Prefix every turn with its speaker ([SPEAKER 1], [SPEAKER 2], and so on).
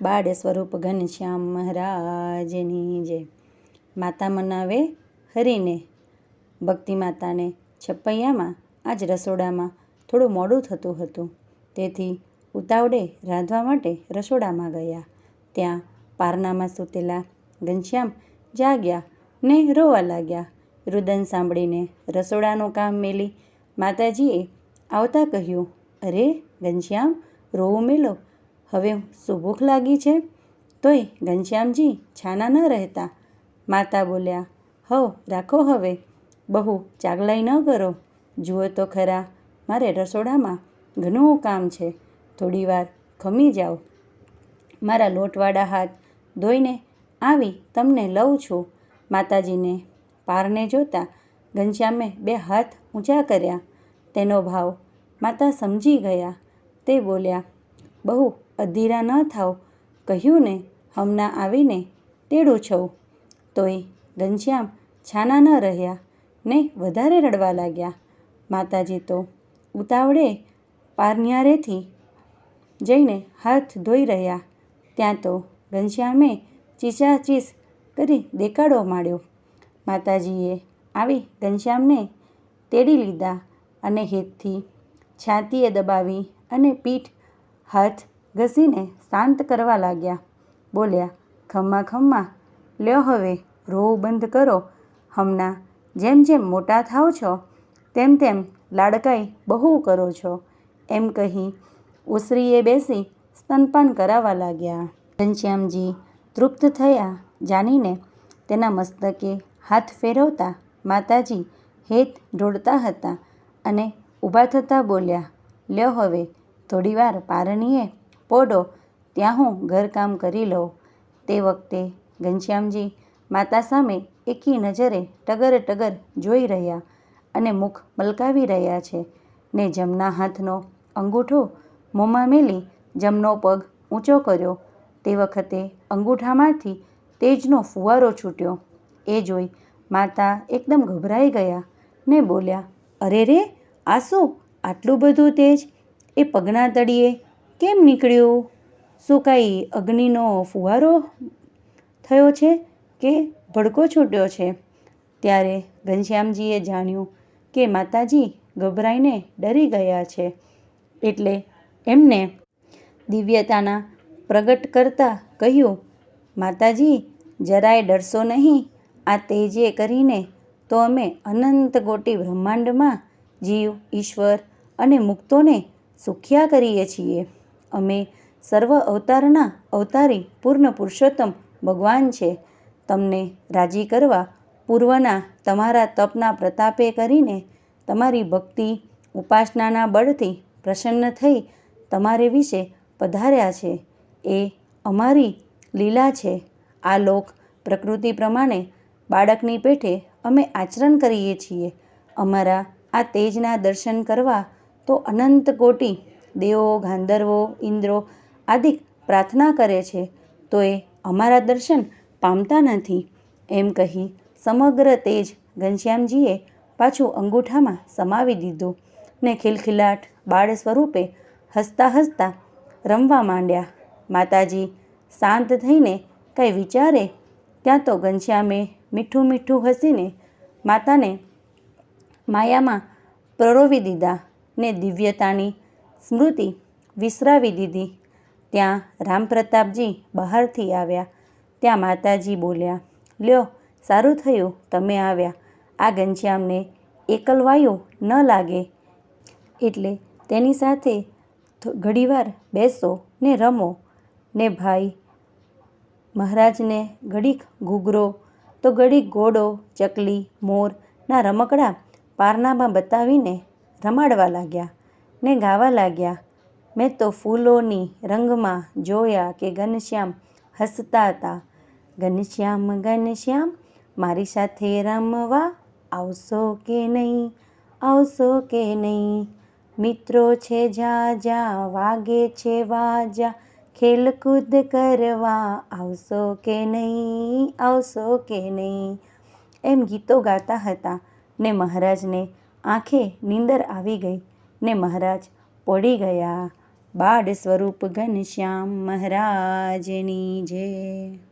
[SPEAKER 1] બાળ સ્વરૂપ ઘનશ્યામ મહારાજની જય માતા મનાવે હરીને, ભક્તિ માતાને છપૈયામાં આજ રસોડામાં થોડું મોડું થતું હતું. તેથી ઉતાવળે રાંધવા માટે રસોડામાં ગયા. ત્યાં પારનામાં સૂતેલા ઘનશ્યામ જાગ્યા ને રોવા લાગ્યા. રુદન સાંભળીને રસોડાનું કામ મેલી માતાજીએ આવતા કહ્યું, અરે ઘનશ્યામ રોવું મેલો? હવે શું ભૂખ લાગી છે? તોય ઘનશ્યામજી છાના ન રહેતા. માતા બોલ્યા, હવ, રાખો હવે. બહુ ચાગલાઈ ન કરો. જુઓ તો ખરા, મારે રસોડામાં ઘણું કામ છે. થોડી વાર ખમી જાઓ. મારા લોટવાળા હાથ ધોઈને આવી તમને લઉં છું. માતાજીને પારને જોતા ઘનશ્યામે બે હાથ ઊંચા કર્યા. તેનો ભાવ માતા સમજી ગયા. તે બોલ્યા, બહુ અધીરા ન થાવ કહ્યું ને હમણાં આવીને તેડું છઉં તોય ઘનશ્યામ છાના ન રહ્યા ને વધારે રડવા લાગ્યા. માતાજી તો ઉતાવળે પારન્યારેથી જઈને હાથ ધોઈ રહ્યા. ત્યાં તો ઘનશ્યામે ચીસાચીસ કરી દેખાડો માંડ્યો માતાજીએ આવી ઘનશ્યામને તેડી લીધા અને હેતથી છાતીએ દબાવી અને પીઠ હાથ ઘસીને શાંત કરવા લાગ્યા. બોલ્યા, ખમ્મા ખમ્મા. લ્યો હવે રોવું બંધ કરો. હમણાં, જેમ જેમ મોટા થાવ છો, તેમ તેમ લાડકાઈ બહુ કરો છો. એમ કહી ઉસરીએ બેસી સ્તનપાન કરાવવા લાગ્યા. ઘનશ્યામજી તૃપ્ત થયા જાણીને તેના મસ્તકે હાથ ફેરવતા માતાજી હેત ઢોળતા હતા અને ઊભા થતાં બોલ્યા, લ્યો હવે, થોડીવાર પારણીએ પોડો, ત્યાં હું ઘરકામ કરી લઉં. તે વખતે ઘનશ્યામજી માતા સામે એકી નજરે ટગર ટગર જોઈ રહ્યા અને મુખ મલકાવી રહ્યા છે ને જમના હાથનો અંગૂઠો મોંમાં મેલી જમનો પગ ઊંચો કર્યો. તે વખતે અંગૂઠામાંથી તેજનો ફુવારો છૂટ્યો. એ જોઈ માતા એકદમ ગભરાઈ ગયા ને બોલ્યા, અરે રે, આ શું? આટલું બધું તેજ? એ પગના તળિયે કેમ નીકળ્યું? શું કાંઈ અગ્નિનો ફુવારો થયો છે કે ભડકો છૂટ્યો છે? ત્યારે ઘનશ્યામજીએ જાણ્યું કે માતાજી ગભરાઈને ડરી ગયા છે. એટલે એમને દિવ્યતાના પ્રગટ કરતાં કહ્યું, માતાજી, જરાય ડરશો નહીં. આ તેજે કરીને તો અમે અનંત ગોટી બ્રહ્માંડમાં જીવ, ઈશ્વર અને મુક્તોને સુખ્યા કરીએ છીએ. અમે સર્વ અવતારના અવતારી પૂર્ણ પુરુષોત્તમ ભગવાન છે. તમને રાજી કરવા પૂર્વના તમારા તપના પ્રતાપે કરીને તમારી ભક્તિ ઉપાસનાના બળથી પ્રસન્ન થઈ તમારે વિશે પધાર્યા છે. એ અમારી લીલા છે. આ લોક પ્રકૃતિ પ્રમાણે બાળકની પેઠે અમે આચરણ કરીએ છીએ. અમારા આ તેજના દર્શન કરવા તો અનંત કોટી દેવો, ગાંધર્વો, ઇન્દ્રો આદિ પ્રાર્થના કરે છે, તો એ અમારા દર્શન પામતા નથી. એમ કહી સમગ્ર તેજ ઘનશ્યામજીએ પાછું અંગૂઠામાં સમાવી દીધું ને ખિલખિલાટ બાળ સ્વરૂપે હસતા હસતા રમવા માંડ્યા. માતાજી શાંત થઈને કંઈ વિચારે ત્યાં તો ઘનશ્યામે મીઠું મીઠું હસીને માતાને માયામાં પ્રરોવી દીધા ને દિવ્યતાની સ્મૃતિ વિસરાવી દીધી. ત્યાં રામપ્રતાપજી બહારથી આવ્યા. ત્યાં માતાજી બોલ્યા, લ્યો, સારું થયું તમે આવ્યા. આ ઘનશ્યામને એકલવાયું ન લાગે. એટલે તેની સાથે ઘડીવાર બેસો ને રમો. ને ભાઈ, મહારાજને ઘડીક ઘૂઘરો, તો ઘડીક ઘોડો, ચકલી મોરના રમકડા પારનામાં બતાવીને રમાડવા લાગ્યા. ને ગાવા લાગ્યા. મેં તો ફૂલોની રંગમાં જોયા કે ઘનશ્યામ હસતા હતા. ઘનશ્યામ ઘનશ્યામ, મારી સાથે રમવા આવશો કે નહીં? આવશો કે નહીં? મિત્રો છે જા જા, વાગે છે વાજા. ખેલકૂદ કરવા આવશો કે નહીં? આવશો કે નહીં? એમ ગીતો ગાતા હતા ને મહારાજને આંખે નીંદર આવી ગઈ. ને મહારાજ પડી ગયા. બાળ સ્વરૂપ ઘનશ્યામ મહારાજની જય.